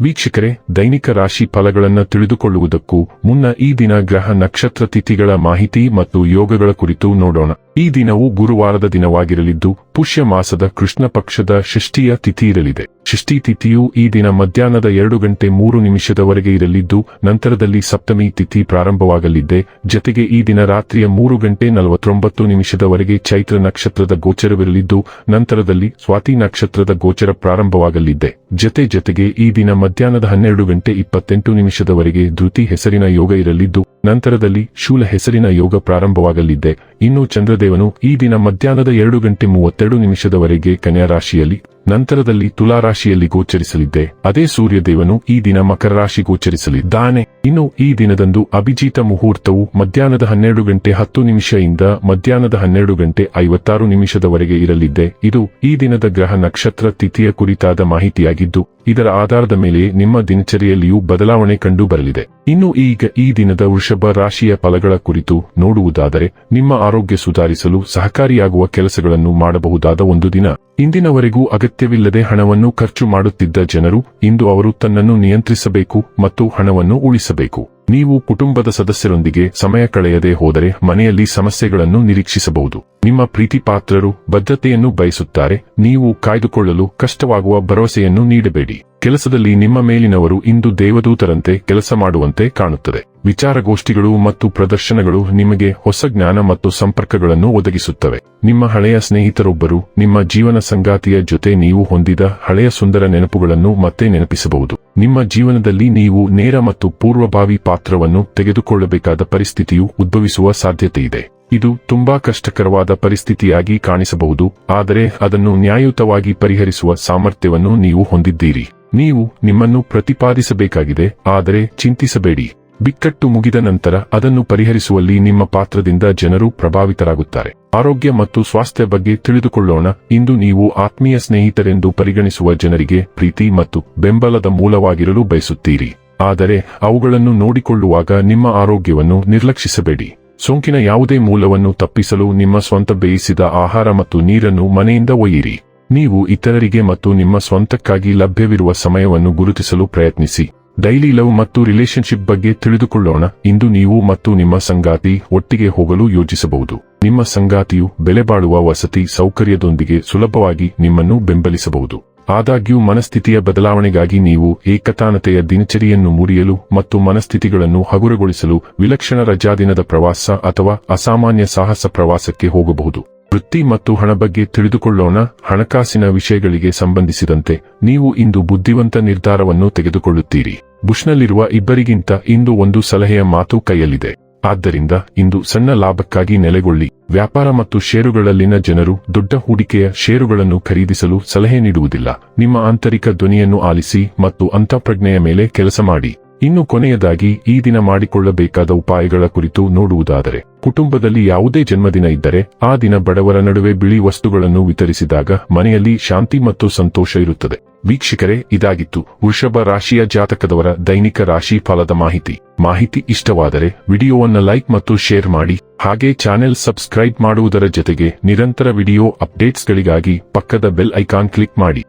ವೀಕ್ಷಕರೇ, ದೈನಿಕ ರಾಶಿ ಫಲಗಳನ್ನು ತಿಳಿದುಕೊಳ್ಳುವುದಕ್ಕೂ ಮುನ್ನ ಈ ದಿನ ಗ್ರಹ ನಕ್ಷತ್ರ ತಿಥಿಗಳ ಮಾಹಿತಿ ಮತ್ತು ಯೋಗಗಳ ಕುರಿತು ನೋಡೋಣ. ಈ ದಿನವು ಗುರುವಾರದ ದಿನವಾಗಿರಲಿದ್ದು, ಪುಷ್ಯ ಮಾಸದ ಕೃಷ್ಣ ಪಕ್ಷದ ಷಷ್ಠಿಯ ತಿಥಿ ಇರಲಿದೆ. ಷಷ್ಠಿ ತಿಥಿಯು ಈ ದಿನ ಮಧ್ಯಾಹ್ನದ ಎರಡು ಗಂಟೆ ಮೂರು ನಿಮಿಷದವರೆಗೆ ಇರಲಿದ್ದು, ನಂತರದಲ್ಲಿ ಸಪ್ತಮಿ ತಿಥಿ ಪ್ರಾರಂಭವಾಗಲಿದೆ. ಜತೆಗೆ ಈ ದಿನ ರಾತ್ರಿಯ ಮೂರು ಗಂಟೆ ನಲವತ್ತೊಂಬತ್ತು ನಿಮಿಷದವರೆಗೆ ಚೈತ್ರ ನಕ್ಷತ್ರದ ಗೋಚರವಿರಲಿದ್ದು, ನಂತರದಲ್ಲಿ ಸ್ವಾತಿ ನಕ್ಷತ್ರದ ಗೋಚರ ಪ್ರಾರಂಭವಾಗಲಿದ್ದೆ ಜತೆ ಜತೆಗೆ ಈ ದಿನ ಮಧ್ಯಾಹ್ನದ ಹನ್ನೆರಡು ಗಂಟೆ ಇಪ್ಪತ್ತೆಂಟು ನಿಮಿಷದವರೆಗೆ ಧೃತಿ ಹೆಸರಿನ ಯೋಗ ಇರಲಿದ್ದು, ನಂತರದಲ್ಲಿ ಶೂಲ ಹೆಸರಿನ ಯೋಗ ಪ್ರಾರಂಭವಾಗಲಿದೆ. ಇನ್ನು ಚಂದ್ರದೇವನು ಈ ದಿನ ಮಧ್ಯಾಹ್ನದ ಎರಡು ಗಂಟೆ ಮೂವತ್ತೆರಡು ನಿಮಿಷದವರೆಗೆ ಕನ್ಯಾ ರಾಶಿಯಲ್ಲಿ ನಂತರದಲ್ಲಿ ತುಲಾ ರಾಶಿಯಲ್ಲಿ ಗೋಚರಿಸಲಿದ್ದೆ. ಅದೇ ಸೂರ್ಯದೇವನು ಈ ದಿನ ಮಕರ ರಾಶಿ ಗೋಚರಿಸಲಿದ್ದಾನೆ. ಇನ್ನು ಈ ದಿನದಂದು ಅಭಿಜಿತ ಮುಹೂರ್ತವು ಮಧ್ಯಾಹ್ನದ ಹನ್ನೆರಡು ಗಂಟೆ ಹತ್ತು ನಿಮಿಷದಿಂದ ಮಧ್ಯಾಹ್ನದ ಹನ್ನೆರಡು ಗಂಟೆ ಐವತ್ತಾರು ನಿಮಿಷದವರೆಗೆ ಇರಲಿದ್ದೆ. ಇದು ಈ ದಿನದ ಗ್ರಹ ನಕ್ಷತ್ರ ತಿಥಿಯ ಕುರಿತಾದ ಮಾಹಿತಿಯಾಗಿದ್ದು, ಇದರ ಆಧಾರದ ಮೇಲೆ ನಿಮ್ಮ ದಿನಚರಿಯಲ್ಲಿಯೂ ಬದಲಾವಣೆ ಕಂಡು ಬರಲಿದೆ. ಇನ್ನು ಈಗ ಈ ದಿನದ ವೃಷಭ ರಾಶಿಯ ಫಲಗಳ ಕುರಿತು ನೋಡುವುದಾದರೆ, ನಿಮ್ಮ ಆರೋಗ್ಯ ಸುಧಾರಿಸಲು ಸಹಕಾರಿಯಾಗುವ ಕೆಲಸಗಳನ್ನು ಮಾಡಬಹುದಾದ ಒಂದು ದಿನ. ಇಂದಿನವರೆಗೂ ಅಗತ್ಯವಿಲ್ಲದೆ ಹಣವನ್ನು ಖರ್ಚು ಮಾಡುತ್ತಿದ್ದ ಜನರು ಇಂದು ಅವರು ತನ್ನನ್ನು ನಿಯಂತ್ರಿಸಬೇಕು ಮತ್ತು ಹಣವನ್ನು ಉಳಿಸಬೇಕು. ನೀವು ಕುಟುಂಬದ ಸದಸ್ಯರೊಂದಿಗೆ ಸಮಯ ಕಳೆಯದೆ ಹೋದರೆ ಮನೆಯಲ್ಲಿ ಸಮಸ್ಯೆಗಳನ್ನು ನಿರೀಕ್ಷಿಸಬಹುದು. ನಿಮ್ಮ ಪ್ರೀತಿ ಪಾತ್ರರು ಬದ್ಧತೆಯನ್ನು ಬಯಸುತ್ತಾರೆ, ನೀವು ಕಾಯ್ದುಕೊಳ್ಳಲು ಕಷ್ಟವಾಗುವ ಭರವಸೆಯನ್ನು ನೀಡಬೇಡಿ. ಕೆಲಸದಲ್ಲಿ ನಿಮ್ಮ ಮೇಲಿನವರು ಇಂದು ದೇವದೂತರಂತೆ ಕೆಲಸ ಮಾಡುವಂತೆ ಕಾಣುತ್ತದೆ. ವಿಚಾರಗೋಷ್ಠಿಗಳು ಮತ್ತು ಪ್ರದರ್ಶನಗಳು ನಿಮಗೆ ಹೊಸ ಜ್ಞಾನ ಮತ್ತು ಸಂಪರ್ಕಗಳನ್ನು ಒದಗಿಸುತ್ತವೆ. ನಿಮ್ಮ ಹಳೆಯ ಸ್ನೇಹಿತರೊಬ್ಬರು ನಿಮ್ಮ ಜೀವನ ಸಂಗಾತಿಯ ಜೊತೆ ನೀವು ಹೊಂದಿದ ಹಳೆಯ ಸುಂದರ ನೆನಪುಗಳನ್ನು ಮತ್ತೆ ನೆನಪಿಸಬಹುದು. ನಿಮ್ಮ ಜೀವನದಲ್ಲಿ ನೀವು ನೇರ ಮತ್ತು ಪೂರ್ವಭಾವಿ ಪಾತ್ರವನ್ನು ತೆಗೆದುಕೊಳ್ಳಬೇಕಾದ ಪರಿಸ್ಥಿತಿಯು ಉದ್ಭವಿಸುವ ಸಾಧ್ಯತೆಯಿದೆ ಇದು ತುಂಬಾ ಕಷ್ಟಕರವಾದ ಪರಿಸ್ಥಿತಿಯಾಗಿ ಕಾಣಿಸಬಹುದು, ಆದರೆ ಅದನ್ನು ನ್ಯಾಯಯುತವಾಗಿ ಪರಿಹರಿಸುವ ಸಾಮರ್ಥ್ಯವನ್ನು ನೀವು ಹೊಂದಿದ್ದೀರಿ. ನೀವು ನಿಮ್ಮನ್ನು ಪ್ರತಿಪಾದಿಸಬೇಕಾಗಿದೆ, ಆದರೆ ಚಿಂತಿಸಬೇಡಿ. ಬಿಕ್ಕಟ್ಟು ಮುಗಿದ ನಂತರ ಅದನ್ನು ಪರಿಹರಿಸುವಲ್ಲಿ ನಿಮ್ಮ ಪಾತ್ರದಿಂದ ಜನರು ಪ್ರಭಾವಿತರಾಗುತ್ತಾರೆ. ಆರೋಗ್ಯ ಮತ್ತು ಸ್ವಾಸ್ಥ್ಯ ಬಗ್ಗೆ ತಿಳಿದುಕೊಳ್ಳೋಣ. ಇಂದು ನೀವು ಆತ್ಮೀಯ ಸ್ನೇಹಿತರೆಂದು ಪರಿಗಣಿಸುವ ಜನರಿಗೆ ಪ್ರೀತಿ ಮತ್ತು ಬೆಂಬಲದ ಮೂಲವಾಗಿರಲು ಬಯಸುತ್ತೀರಿ. ಆದರೆ ಅವುಗಳನ್ನು ನೋಡಿಕೊಳ್ಳುವಾಗ ನಿಮ್ಮ ಆರೋಗ್ಯವನ್ನು ನಿರ್ಲಕ್ಷಿಸಬೇಡಿ. ಸೋಂಕಿನ ಯಾವುದೇ ಮೂಲವನ್ನು ತಪ್ಪಿಸಲು ನಿಮ್ಮ ಸ್ವಂತ ಬೇಯಿಸಿದ ಆಹಾರ ಮತ್ತು ನೀರನ್ನು ಮನೆಯಿಂದ ಒಯ್ಯಿರಿ. ನೀವು ಇತರರಿಗೆ ಮತ್ತು ನಿಮ್ಮ ಸ್ವಂತಕ್ಕಾಗಿ ಲಭ್ಯವಿರುವ ಸಮಯವನ್ನು ಗುರುತಿಸಲು ಪ್ರಯತ್ನಿಸಿ. ಡೈಲಿ ಲವ್ ಮತ್ತು ರಿಲೇಶನ್ಶಿಪ್ ಬಗ್ಗೆ ತಿಳಿದುಕೊಳ್ಳೋಣ. ಇಂದು ನೀವು ಮತ್ತು ನಿಮ್ಮ ಸಂಗಾತಿ ಒಟ್ಟಿಗೆ ಹೋಗಲು ಯೋಜಿಸಬಹುದು. ನಿಮ್ಮ ಸಂಗಾತಿಯು ಬೆಲೆಬಾಳುವ ವಸತಿ ಸೌಕರ್ಯದೊಂದಿಗೆ ಸುಲಭವಾಗಿ ನಿಮ್ಮನ್ನು ಬೆಂಬಲಿಸಬಹುದು. ಆದಾಗ್ಯೂ ಮನಸ್ಥಿತಿಯ ಬದಲಾವಣೆಗಾಗಿ ನೀವು ಏಕತಾನತೆಯ ದಿನಚರಿಯನ್ನು ಮುರಿಯಲು ಮತ್ತು ಮನಸ್ಥಿತಿಗಳನ್ನು ಹಗುರಗೊಳಿಸಲು ವಿಲಕ್ಷಣ ರಜಾದಿನದ ಪ್ರವಾಸ ಅಥವಾ ಅಸಾಮಾನ್ಯ ಸಾಹಸ ಪ್ರವಾಸಕ್ಕೆ ಹೋಗಬಹುದು. ವೃತ್ತಿ ಮತ್ತು ಹಣ ಬಗ್ಗೆ ತಿಳಿದುಕೊಳ್ಳೋಣ. ಹಣಕಾಸಿನ ವಿಷಯಗಳಿಗೆ ಸಂಬಂಧಿಸಿದಂತೆ ನೀವು ಇಂದು ಬುದ್ಧಿವಂತ ನಿರ್ಧಾರವನ್ನು ತೆಗೆದುಕೊಳ್ಳುತ್ತೀರಿ. ಬುಷ್ನಲ್ಲಿರುವ ಇಬ್ಬರಿಗಿಂತ ಇಂದು ಒಂದು ಸಲಹೆಯ ಮಾತು ಕೈಯಲ್ಲಿದೆ. ಆದ್ದರಿಂದ ಇಂದು ಸಣ್ಣ ಲಾಭಕ್ಕಾಗಿ ನೆಲೆಗೊಳ್ಳಿ. ವ್ಯಾಪಾರ ಮತ್ತು ಷೇರುಗಳಲ್ಲಿನ ಜನರು ದೊಡ್ಡ ಹೂಡಿಕೆಯ ಷೇರುಗಳನ್ನು ಖರೀದಿಸಲು ಸಲಹೆ ನೀಡುವುದಿಲ್ಲ. ನಿಮ್ಮ ಆಂತರಿಕ ಧ್ವನಿಯನ್ನು ಆಲಿಸಿ ಮತ್ತು ಅಂತಃಪ್ರಜ್ಞೆಯ ಮೇಲೆ ಕೆಲಸ ಮಾಡಿ. ಇನ್ನು ಕೊನೆಯದಾಗಿ ಈ ದಿನ ಮಾಡಿಕೊಳ್ಳಬೇಕಾದ ಉಪಾಯಗಳ ಕುರಿತು ನೋಡುವುದಾದರೆ, ಕುಟುಂಬದಲ್ಲಿ ಯಾವುದೇ ಜನ್ಮದಿನ ಇದ್ದರೆ, ಆ ದಿನ ಬಡವರ ನಡುವೆ ಬಿಳಿ ವಸ್ತುಗಳನ್ನು ವಿತರಿಸಿದಾಗ ಮನೆಯಲ್ಲಿ ಶಾಂತಿ ಮತ್ತು ಸಂತೋಷ ಇರುತ್ತದೆ. ವೀಕ್ಷಕರೇ, ಇದಾಗಿತ್ತು ವೃಷಭ ರಾಶಿಯ ಜಾತಕದವರ ದೈನಿಕ ರಾಶಿ ಫಲದ ಮಾಹಿತಿ. ಮಾಹಿತಿ ಇಷ್ಟವಾದರೆ ವಿಡಿಯೋವನ್ನು ಲೈಕ್ ಮತ್ತು ಶೇರ್ ಮಾಡಿ, ಹಾಗೆ ಚಾನೆಲ್ ಸಬ್ಸ್ಕ್ರೈಬ್ ಮಾಡುವುದರ ಜೊತೆಗೆ ನಿರಂತರ ವಿಡಿಯೋ ಅಪ್ಡೇಟ್ಸ್ಗಳಿಗಾಗಿ ಪಕ್ಕದ ಬೆಲ್ ಐಕಾನ್ ಕ್ಲಿಕ್ ಮಾಡಿ.